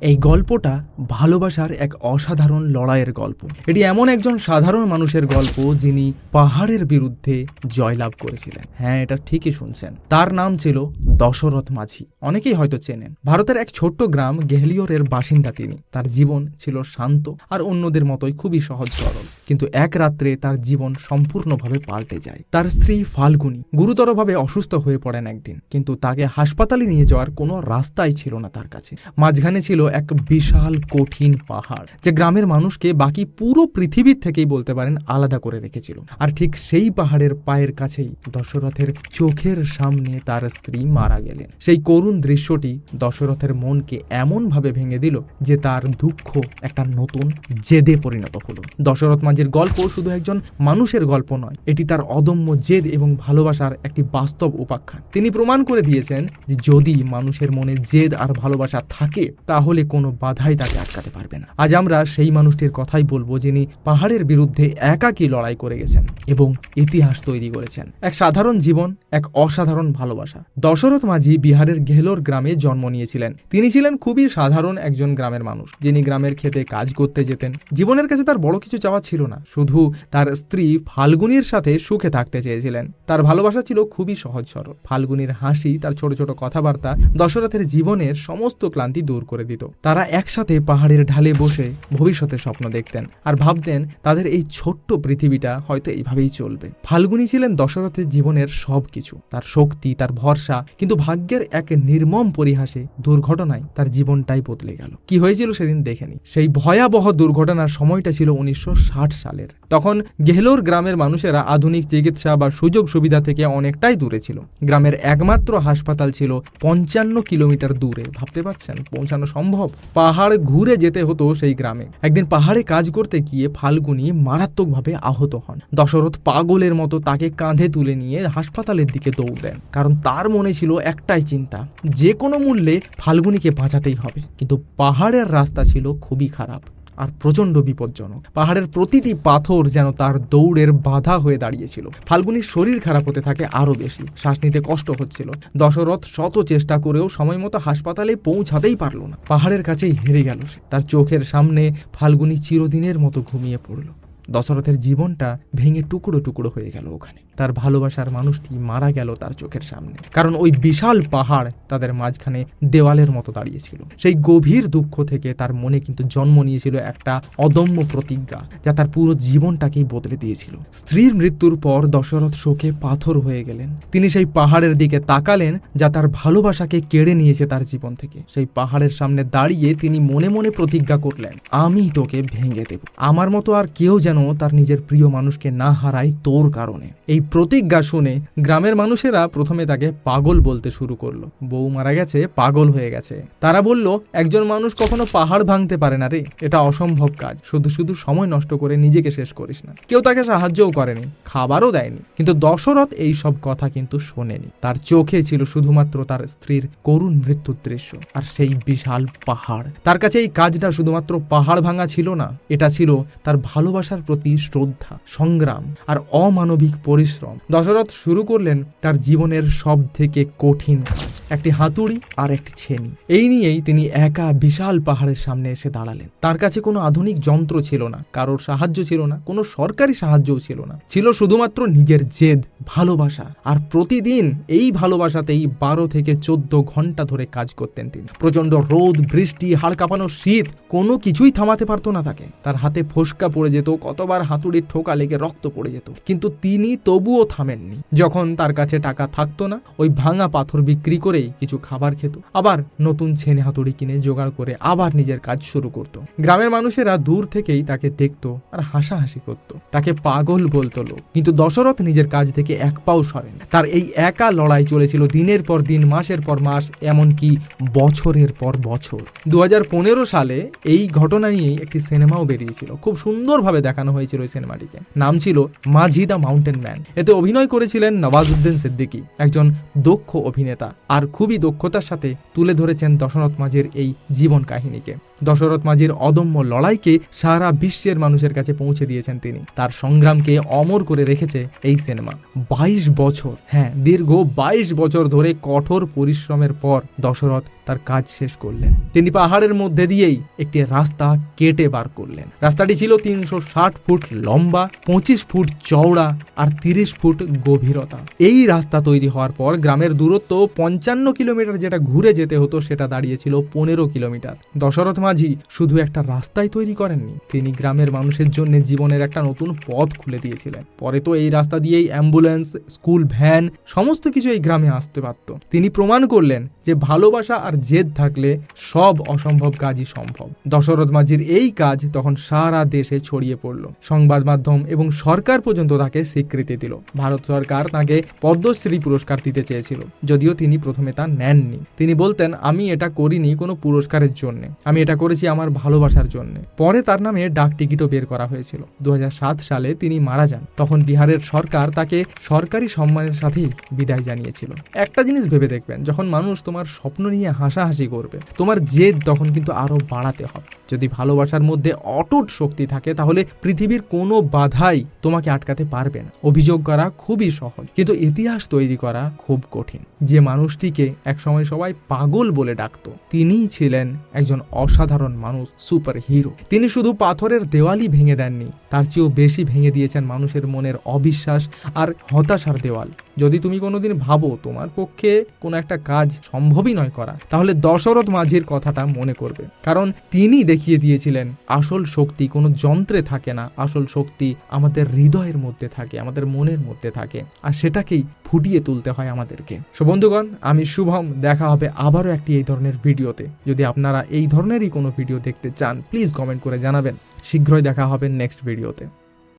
এই গল্পটা ভালোবাসার এক অসাধারণ লড়াইয়ের গল্প। এটি এমন একজন সাধারণ মানুষের গল্প যিনি পাহাড়ের বিরুদ্ধে জয়লাভ করেছিলেন। হ্যাঁ এটা ঠিকই শুনছেন। তার নাম ছিল দশরথ মাঝি। অনেকেই হয়তো চেনেন। ভারতের এক ছোট্ট গ্রাম গেহলিয়রের বাসিন্দা তিনি। তার জীবন ছিল শান্ত আর অন্যদের মতোই খুবই সহজ সরল। কিন্তু এক রাত্রে তার জীবন সম্পূর্ণভাবে পাল্টে যায়। তার স্ত্রী ফাল্গুনি গুরুতরভাবে অসুস্থ হয়ে পড়েন একদিন। কিন্তু তাকে হাসপাতালে নিয়ে যাওয়ার কোনো রাস্তাই ছিল না তার কাছে। মাঝখানে ছিল এক বিশাল কঠিন পাহাড়, যে গ্রামের মানুষকে বাকি পুরো পৃথিবীর থেকেই বলতে পারেন আলাদা করে রেখেছিল। আর ঠিক সেই পাহাড়ের পায়ের কাছেই দশরথের চোখের সামনে তার স্ত্রী মারা গেলেন। সেই করুণ দৃশ্যটি দশরথের মনকে এমনভাবে ভেঙে দিল যে তার দুঃখ একটা নতুন জেদে পরিণত হলো। দশরথ মাঝির গল্প শুধু একজন মানুষের গল্প নয়, এটি তার অদম্য জেদ এবং ভালোবাসার একটি বাস্তব উপাখ্যান। তিনি প্রমাণ করে দিয়েছেন যে যদি মানুষের মনে জেদ আর ভালোবাসা থাকে, তাহলে কোনো বাধাই তাকে আটকাতে পারবে না। আজ আমরা সেই মানুষটির কথাই বলব যিনি পাহাড়ের বিরুদ্ধে একাকী লড়াই করে গেছেন এবং ইতিহাস তৈরি করেছেন। এক সাধারণ জীবন, এক অসাধারণ ভালোবাসা। দশরথ মাঝি বিহারের গেহলোর গ্রামে জন্ম নিয়েছিলেন। তিনি ছিলেন খুবই সাধারণ একজন গ্রামের মানুষ, যিনি গ্রামের খেতে কাজ করতে যেতেন। জীবনের কাছে তার বড় কিছু চাওয়া ছিল না, শুধু তার স্ত্রী ফাল্গুনির সাথে সুখে থাকতে চেয়েছিলেন। তার ভালোবাসা ছিল খুবই সহজ সরল। ফাল্গুনির হাসি, তার ছোট ছোট কথাবার্তা দশরথের জীবনের সমস্ত ক্লান্তি দূর করে দিত। তারা একসাথে পাহাড়ের ঢালে বসে ভবিষ্যতের স্বপ্ন দেখতেন আর ভাবতেন তাদের এই ছোট্ট পৃথিবীটা হয়তো এইভাবেই চলবে। ফাল্গুনি ছিলেন দশরথের জীবনের সব কিছু তার শক্তি, তার ভরসা, কিন্তু ভাগ্যের এক নির্মম পরিহাসে দুর্ঘটনায় তার জীবনটাই বদলে গেল। কি হয়েছিল সেদিন দেখেনি। সেই ভয়াবহ দুর্ঘটনার সময়টা ছিল উনিশশো ষাট সালের। তখন গেহলোর গ্রামের মানুষেরা আধুনিক চিকিৎসা বা সুযোগ সুবিধা থেকে অনেকটাই দূরে ছিল। গ্রামের একমাত্র হাসপাতাল ছিল পঞ্চান্ন কিলোমিটার দূরে। ভাবতে পারছেন? পৌঁছানো সম্ভব পাহাড় ঘুরে যেতে হতো সেই গ্রামে। একদিন পাহাড়ে কাজ করতে গিয়ে ফাল্গুনি মারাত্মকভাবে আহত হন। দশরথ পাগলের মতো তাকে কাঁধে তুলে নিয়ে হাসপাতালের দিকে দৌড় দেন। কারণ তার মনে ছিল একটাই চিন্তা, যে কোনো মূল্যে ফাল্গুনিকে বাঁচাতেই হবে। কিন্তু পাহাড়ের রাস্তা ছিল খুবই খারাপ। আর প্রচণ্ড বিপজ্জনক। পাহাড়ের প্রতিটি পাথর যেন তার দৌড়ের বাধা হয়ে দাঁড়িয়েছিল। ফাল্গুনির শরীর খারাপ হতে থাকে আরও বেশি। শ্বাস নিতে কষ্ট হচ্ছিল। দশরথ শত চেষ্টা করেও সময় মতো হাসপাতালে পৌঁছাতেই পারল না। পাহাড়ের কাছেই হেরে গেল সে। তার চোখের সামনে ফাল্গুনি চিরদিনের মতো ঘুমিয়ে পড়ল। দশরথের জীবনটা ভেঙে টুকরো টুকরো হয়ে গেল ওখানে। তার ভালোবাসার মানুষটি মারা গেল তার চোখের সামনে। কারণ ওই বিশাল পাহাড় তাদের মাঝখানে দেওয়ালের মতো দাঁড়িয়েছিল। সেই গভীর দুঃখ থেকে তার মনে কিন্তু জন্ম নিয়েছিল একটা অদম্য প্রতিজ্ঞা, যা তার পুরো জীবনটাকেই বদলে দিয়েছিল। স্ত্রীর মৃত্যুর পর দশরথ শোকে পাথর হয়ে গেলেন। তিনি সেই পাহাড়ের দিকে তাকালেন, যা তার ভালোবাসাকে কেড়ে নিয়েছে তার জীবন থেকে। সেই পাহাড়ের সামনে দাঁড়িয়ে তিনি মনে মনে প্রতিজ্ঞা করলেন, আমি তোকে ভেঙে দেব। আমার মতো আর কেউ যেন তার নিজের প্রিয় মানুষকে না হারায় তোর কারণে। এই প্রতিজ্ঞা শুনে গ্রামের মানুষেরা প্রথমে তাকে পাগল বলতে শুরু করল। বউ মারা গেছে, পাগল হয়ে গেছে। তারা বলল, একজন মানুষ কখনো পাহাড় ভাঙতে পারে না রে। এটা অসম্ভব কাজ। শুধু শুধু সময় নষ্ট করে নিজেকে শেষ করিস না। কেউ তাকে সাহায্যও করেনি, খাবারও দেয়নি। কিন্তু দশরথ এই সব কথা কিন্তু শোনেনি। তার চোখে ছিল শুধুমাত্র তার স্ত্রীর করুণ মৃত্যুর দৃশ্য আর সেই বিশাল পাহাড়। তার কাছে এই কাজটা শুধুমাত্র পাহাড় ভাঙা ছিল না, এটা ছিল তার ভালোবাসার প্রতি শ্রদ্ধা, সংগ্রাম আর অমানবিক পরিশ্রম দশরথ শুরু করলেন তার জীবনের সব থেকে কঠিন কাজ। একটি হাতুড়ি আর একটি ছেনি। এই নিয়েই তিনি একা বিশাল পাহাড়ের সামনে এসে দাঁড়ালেন। তার কাছে কোনো আধুনিক যন্ত্র ছিল না, কারোর সাহায্য ছিল না, কোনো সরকারি সাহায্যও ছিল না। ছিল শুধুমাত্র নিজের জেদ, ভালোবাসা আর প্রতিদিন এই ভালোবাসাতেই বারো থেকে চোদ্দ ঘণ্টা ধরে কাজ করতেন তিনি। প্রচণ্ড রোদ, বৃষ্টি, হাড় কাঁপানো শীত, কোনো কিছুই থামাতে পারতো না তাকে। তার হাতে ফোসকা পড়ে যেত কতবার হাতুড়ির ঠোকা লেগে রক্ত পড়ে যেত। কিন্তু তিনি তবুও থামেননি। যখন তার কাছে টাকা থাকতো না, ওই ভাঙা পাথর বিক্রি করেই কিছু খাবার খেত। আবার নতুন ছেনে হাতুড়ি কিনে জোগাড় করে আবার নিজের কাজ শুরু করত। গ্রামের মানুষেরা দূর থেকেই তাকে দেখতো আর হাসাহাসি করত। তাকে পাগল বলতো লোক। কিন্তু দশরথ নিজের কাজ থেকে এক পাও সরেন। তার এই একা লড়াই চলেছিল দিনের পর দিন, মাসের পর মাস, এমনকি বছরের পর বছর। দু হাজার পনেরো সালে এই ঘটনা নিয়েই একটি সিনেমাও বেরিয়েছিল। খুব সুন্দরভাবে দেখানো হয়েছিল ওই সিনেমাটিকে। নাম ছিল মাঝি দ্য মাউন্টেন ম্যান। এতে অভিনয় করেছিলেন নওয়াজুদ্দিন সিদ্দিকী, একজন দক্ষ অভিনেতা আর খুবই দক্ষতার সাথে তুলে ধরেছেন দশরথ মাঝির এই জীবন কাহিনীকে। দশরথ মাঝির অদম্য লড়াইকে সারা বিশ্বের মানুষের কাছে পৌঁছে দিয়েছেন তিনি। তার সংগ্রামকে অমর করে রেখেছে এই সিনেমা। বাইশ বছর হ্যাঁ দীর্ঘ বাইশ বছর ধরে কঠোর পরিশ্রমের পর দশরথ তার কাজ শেষ করলেন। তিনি পাহাড়ের মধ্যে দিয়েই একটি রাস্তা কেটে বার করলেন। রাস্তাটি ছিল তিনশো ষাট ফুট লম্বা, পঁচিশ ফুট চওড়া আর তিরিশ ফুট গভীরতা। এই রাস্তা তৈরি হওয়ার পর গ্রামের দূরত্ব পঞ্চান্ন কিলোমিটার যেটা ঘুরে যেতে হতো সেটা দাঁড়িয়েছিল পনেরো কিলোমিটার। দশরথ মাঝি শুধু একটা রাস্তাই তৈরি করেননি, তিনি গ্রামের মানুষের জন্য জীবনের একটা নতুন পথ খুলে দিয়েছিলেন। পরে তো এই রাস্তা দিয়েই অ্যাম্বুলেন্স, স্কুল ভ্যান, সমস্ত কিছু এই গ্রামে আসতে পারত। তিনি প্রমাণ করলেন যে ভালোবাসা আর জেদ থাকলে সব অসম্ভব কাজই সম্ভব। দশরথ মাঝির এই কাজ তখন সারা দেশে ছড়িয়ে পড়ল। সংবাদ মাধ্যম এবং সরকার পর্যন্ত তাকে স্বীকৃতি দিল। ভারত সরকার তাকে পদ্মশ্রী পুরস্কার দিতে চেয়েছিল, যদিও তিনি প্রথমে তা নেননি। তিনি বলতেন, আমি এটা করিনি কোনো পুরস্কারের জন্য। আমি এটা করেছি আমার ভালোবাসার জন্য। পরে তার নামে ডাক টিকিটও বের করা হয়েছিল। দু হাজার সাত সালে তিনি মারা যান। তখন বিহারের সরকার তাকে সরকারি সম্মানের সাথেই বিদায় জানিয়েছিল। একটা জিনিস ভেবে দেখবেন, যখন মানুষ তোমার স্বপ্ন নিয়ে হাসাহাসি করবে। তোমার জেদ তখন কিন্তু আরও বাড়াতে হবে। যদি ভালোবাসার মধ্যে অটুট শক্তি থাকে, তাহলে পৃথিবীর কোনো বাধাই তোমাকে আটকাতে পারবে না। অভিযোগ করা খুবই সহজ, কিন্তু ইতিহাস তৈরি করা খুব কঠিন। যে মানুষটিকে একসময় সবাই পাগল বলে ডাকতো, তিনিই ছিলেন একজন অসাধারণ মানুষ সুপার হিরো তিনি শুধু পাথরের দেওয়ালই ভেঙে দেননি, তার চেয়েও বেশি ভেঙে দিয়েছেন মানুষের মনের অবিশ্বাস আর হতাশার দেওয়াল। যদি তুমি কোনোদিন ভাবো তোমার পক্ষে কোনো একটা কাজ সম্ভবই নয় করা তাহলে দশরথ মাঝির কথাটা মনে করবে। কারণ তিনি দেখিয়ে দিয়েছিলেন, আসল শক্তি কোনো যন্ত্রে থাকে না, আসল শক্তি আমাদের হৃদয়ের মধ্যে থাকে, আমাদের মনের মধ্যে থাকে, আর সেটাকেই ফুটিয়ে তুলতে হয় আমাদেরকে। সো বন্ধুগণ, আমি শুভম, দেখা হবে আবারও একটি এই ধরনের ভিডিওতে। যদি আপনারা এই ধরনেরই কোনো ভিডিও দেখতে চান, প্লিজ কমেন্ট করে জানাবেন। শীঘ্রই দেখা হবে নেক্সট ভিডিওতে।